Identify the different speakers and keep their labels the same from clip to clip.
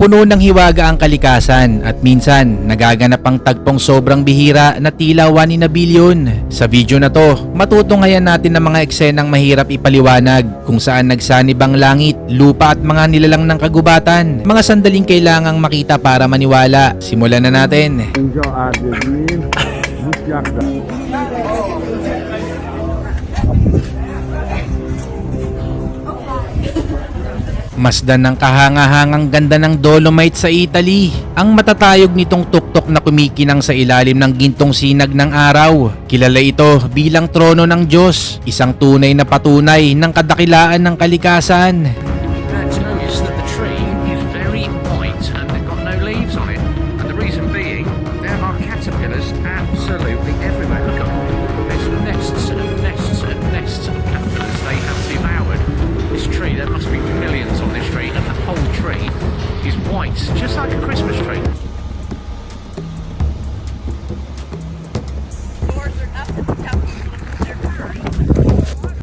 Speaker 1: Puno ng hiwaga ang kalikasan at minsan nagaganap ang tagpong sobrang bihira na tila 1 in a billion. Sa video na to, matutunghayan natin ng mga eksenang mahirap ipaliwanag kung saan nagsanib ang langit, lupa at mga nilalang ng kagubatan. Mga sandaling kailangang makita para maniwala. Simulan na natin.
Speaker 2: Enjoy
Speaker 1: Masdan ng kahanga-hangang ganda ng Dolomite sa Italy. Ang matatayog nitong tuktok na kumikinang sa ilalim ng gintong sinag ng araw. Kilala ito bilang trono ng Diyos, isang tunay na patunay ng kadakilaan ng kalikasan.
Speaker 3: Must be millions on this tree, and the whole tree is white, just like a Christmas tree.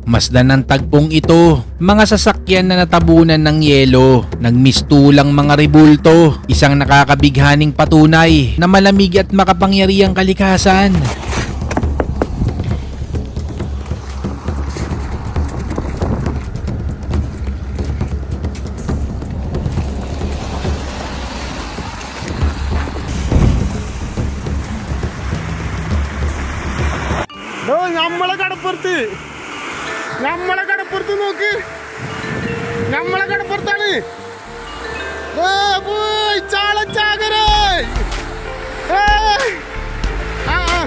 Speaker 1: Masdan ng tagpong ito, mga sasakyan na natabunan ng yelo, nagmistulang mga rebulto, isang nakakabighaning patunay na malamig at makapangyarihang kalikasan.
Speaker 2: നമ്മളെ കടപ്പുറത്ത് നോക്ക് നമ്മളെ കടപ്പുറത്താണ് ഏ, പോയ്, ചാളച്ചാകരേ. ഏയ്. ആ, ആ.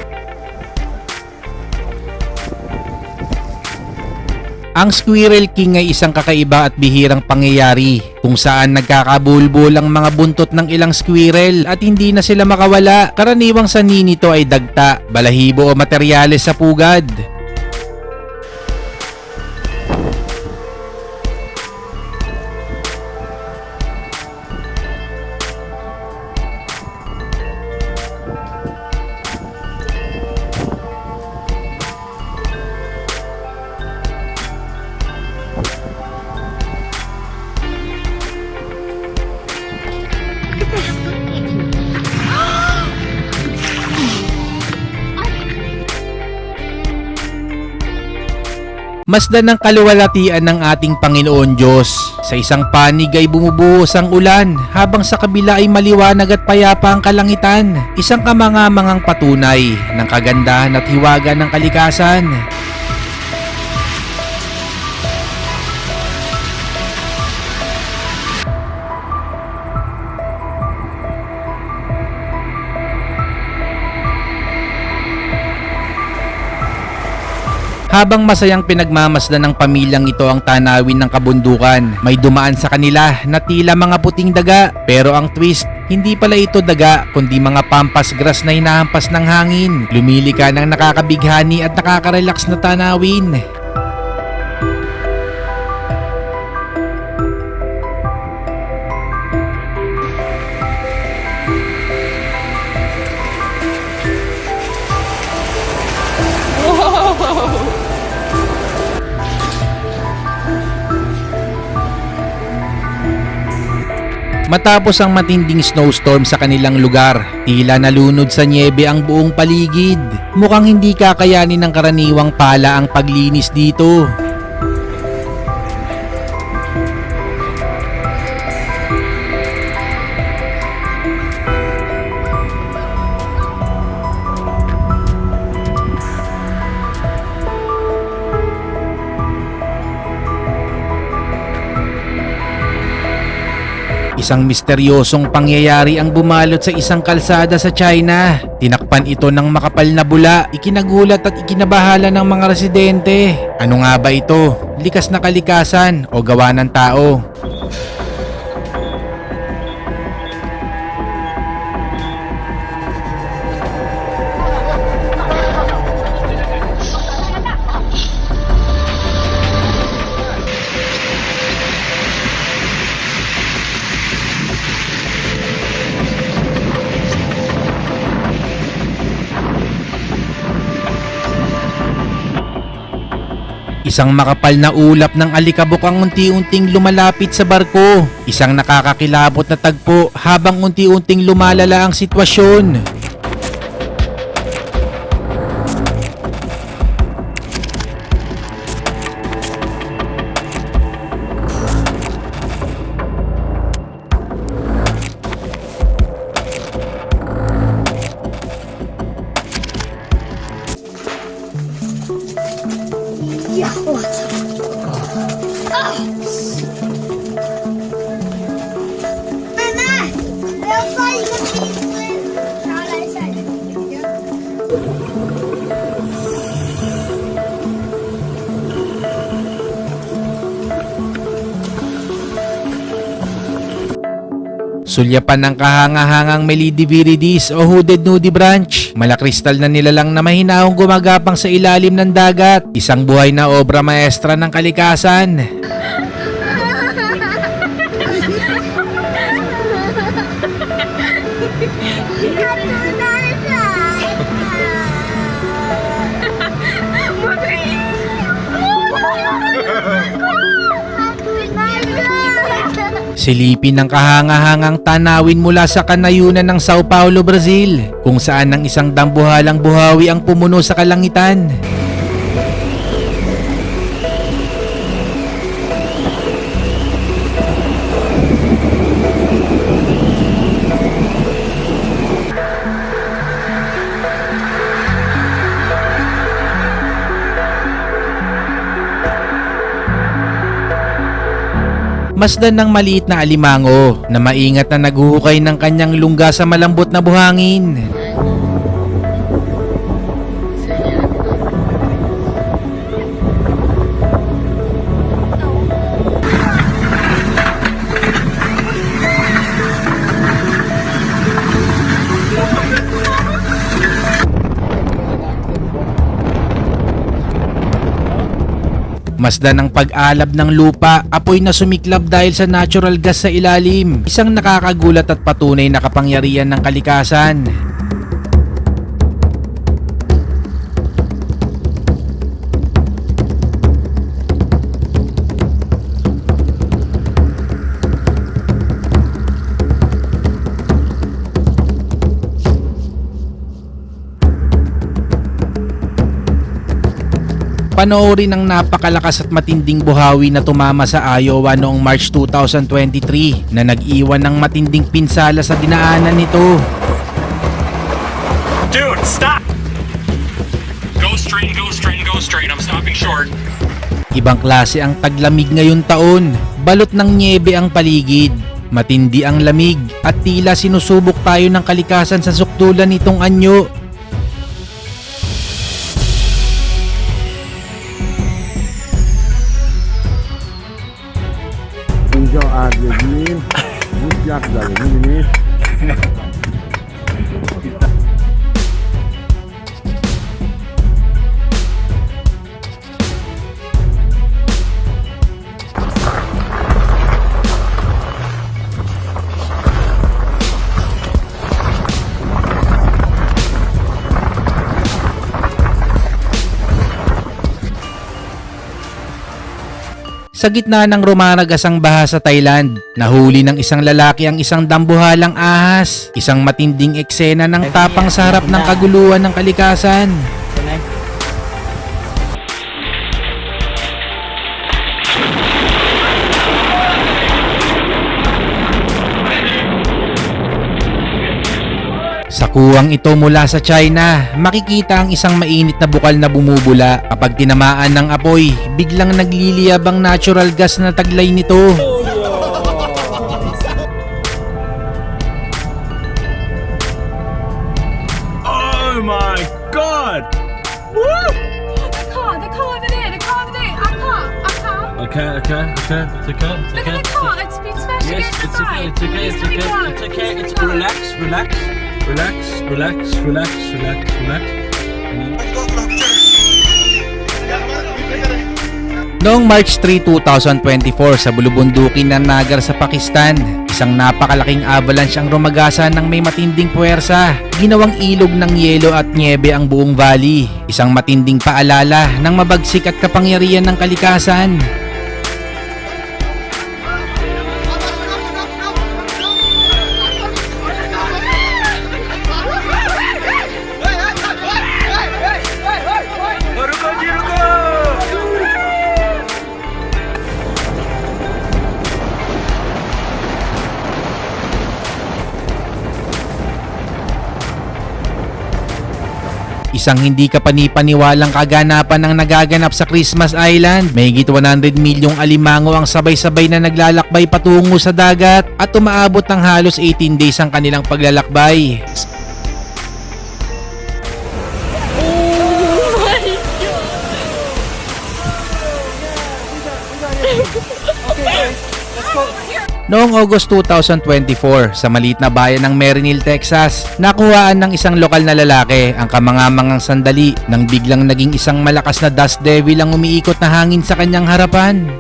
Speaker 1: Ang Squirrel King ay isang kakaiba at bihirang pangyayari kung saan nagkakabulbul ang mga buntot ng ilang squirrel at hindi na sila makawala. Karaniwang sanhi nito ay dagta, balahibo o materyales sa pugad. Masdan ng kaluwalhatian ng ating Panginoon Diyos. Sa isang panig ay bumubuhos ang ulan, habang sa kabila ay maliwanag at payapa ang kalangitan. Isang kamangamangang patunay ng kagandahan at hiwaga ng kalikasan. Habang masayang pinagmamasdan ng pamilyang ito ang tanawin ng kabundukan, may dumaan sa kanila na tila mga puting daga. Pero ang twist, hindi pala ito daga kundi mga pampas grass na hinahampas ng hangin. Lumili ka ng nakakabighani at nakaka-relax na tanawin. Matapos ang matinding snowstorm sa kanilang lugar, tila nalunod sa niebe ang buong paligid. Mukhang hindi kakayanin ng karaniwang pala ang paglinis dito. Isang misteryosong pangyayari ang bumalot sa isang kalsada sa China. Tinakpan ito ng makapal na bula, ikinagulat at ikinabahala ng mga residente. Ano nga ba ito? Likas na kalikasan o gawa ng tao? Isang makapal na ulap ng alikabok ang unti-unting lumalapit sa barko. Isang nakakakilabot na tagpo habang unti-unting lumalala ang sitwasyon. Sulyapan ng kahanga-hangang Melidi viridis o hooded nudie branch. Malakristal na nilalang na mahinahong gumagapang sa ilalim ng dagat. Isang buhay na obra maestra ng kalikasan. Silipin ng kahanga-hangang tanawin mula sa kanayunan ng Sao Paulo, Brazil, kung saan ng isang dambuhalang buhawi ang pumuno sa kalangitan. Masdan ng maliit na alimango na maingat na naghuhukay ng kanyang lungga sa malambot na buhangin. Masdan ng pag-alab ng lupa, apoy na sumiklab dahil sa natural gas sa ilalim. Isang nakakagulat at patunay na kapangyarihan ng kalikasan. Panoorin ang napakalakas at matinding buhawi na tumama sa Iowa noong March 2023 na nag-iwan ng matinding pinsala sa dinaanan nito.
Speaker 4: Dude, stop! Go straight, go straight, go straight. I'm stopping short.
Speaker 1: Ibang klase ang taglamig ngayon taon. Balot ng niebe ang paligid. Matindi ang lamig at tila sinusubok tayo ng kalikasan sa sukdulan nitong anyo.
Speaker 2: ย่ออาดอ
Speaker 5: ย่างนี้มุบยักษ์ใหญ่อย่นี้
Speaker 1: Sa gitna ng rumaragasang baha sa Thailand, nahuli ng isang lalaki ang isang dambuhalang ahas. Isang matinding eksena ng tapang sa harap ng kaguluhan ng kalikasan. Sa kuwang ito mula sa China, makikita ang isang mainit na bukal na bumubula. Kapag tinamaan ng apoy, biglang nagliliyab ang natural gas na taglay nito. Noong March 3, 2024 sa bulubundukin ng Nagar sa Pakistan, Isang napakalaking avalanche ang rumagasan ng may matinding puwersa. Ginawang ilog ng yelo at niebe ang buong valley. Isang matinding paalala ng mabagsik at kapangyarihan ng kalikasan. Isang hindi ka panipaniwalang kaganapan ang nagaganap sa Christmas Island. Mahigit 100 milyong alimango ang sabay-sabay na naglalakbay patungo sa dagat at umaabot ng halos 18 days ang kanilang paglalakbay. Noong August 2024, sa maliit na bayan ng Marinil, Texas, nakuhaan ng isang lokal na lalaki ang kamangamangang sandali nang biglang naging isang malakas na dust devil ang umiikot na hangin sa kanyang harapan.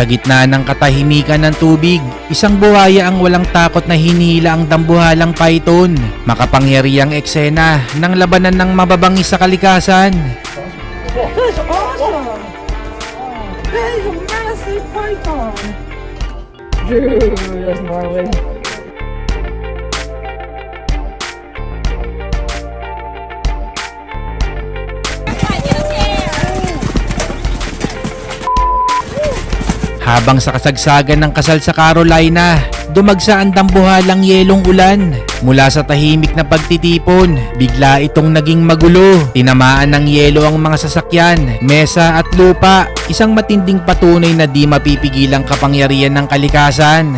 Speaker 1: Sa gitna ng katahimikan ng tubig, isang buhaya ang walang takot na hinila ang dambuhalang python. Makapangyarihang eksena ng labanan ng mababangis sa kalikasan.
Speaker 6: There's a massive python. Dude, that's gnarly.
Speaker 1: Habang sa kasagsagan ng kasal sa Carolina, dumagsa ang dambuhalang yelong ulan. Mula sa tahimik na pagtitipon, bigla itong naging magulo. Tinamaan ng yelo ang mga sasakyan, mesa at lupa. Isang matinding patunay na di mapipigilang kapangyarihan ng kalikasan.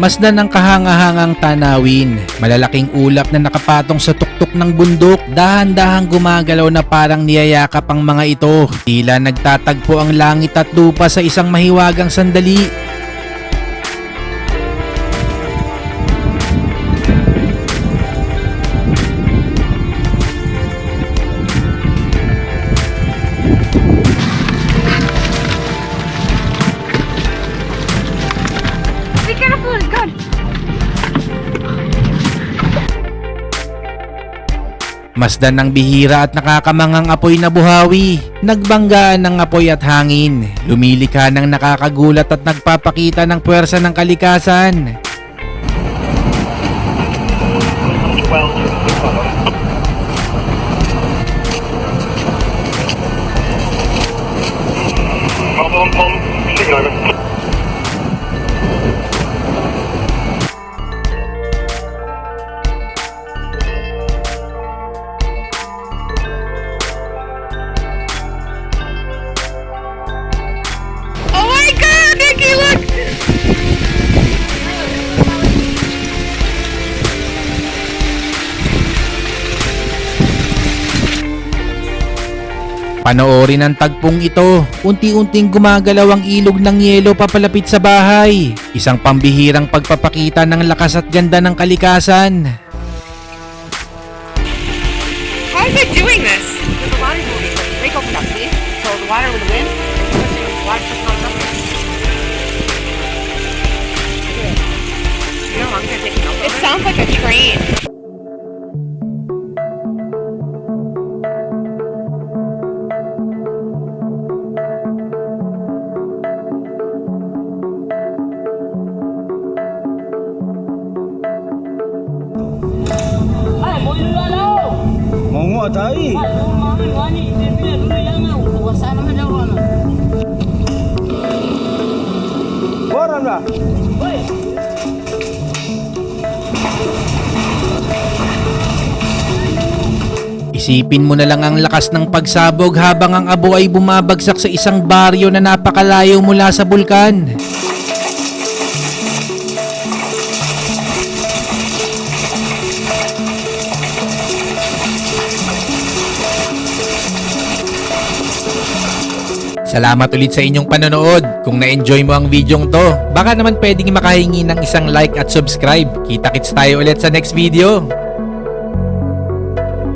Speaker 1: Masdan ang kahangahangang tanawin. Malalaking ulap na nakapatong sa tuktok ng bundok. Dahan-dahang gumagalaw na parang niyayakap ang mga ito. Tila nagtatagpo ang langit at lupa sa isang mahiwagang sandali. Masdan ng bihira at nakakamangang apoy na buhawi. Nagbanggaan ng apoy at hangin. Lumilikha ng nakakagulat at nagpapakita ng puwersa ng kalikasan.
Speaker 4: Bum,
Speaker 1: Panoorin ang tagpong ito. Unti-unting gumagalaw ang ilog ng yelo papalapit sa bahay. Isang pambihirang pagpapakita ng lakas at ganda ng kalikasan.
Speaker 7: How is it doing this? The water's moving. The lake opened up, see? So the water with the wind, it's pushing the water just comes up. A. It sounds like a train.
Speaker 8: Mau tai.
Speaker 1: Isipin mo na lang ang lakas ng pagsabog habang ang abo ay bumabagsak sa isang baryo na napakalayo mula sa bulkan. Salamat ulit sa inyong panonood. Kung na-enjoy mo ang videong to, baka naman pwedeng makahingi ng isang like at subscribe. Kita-kits tayo ulit sa next video.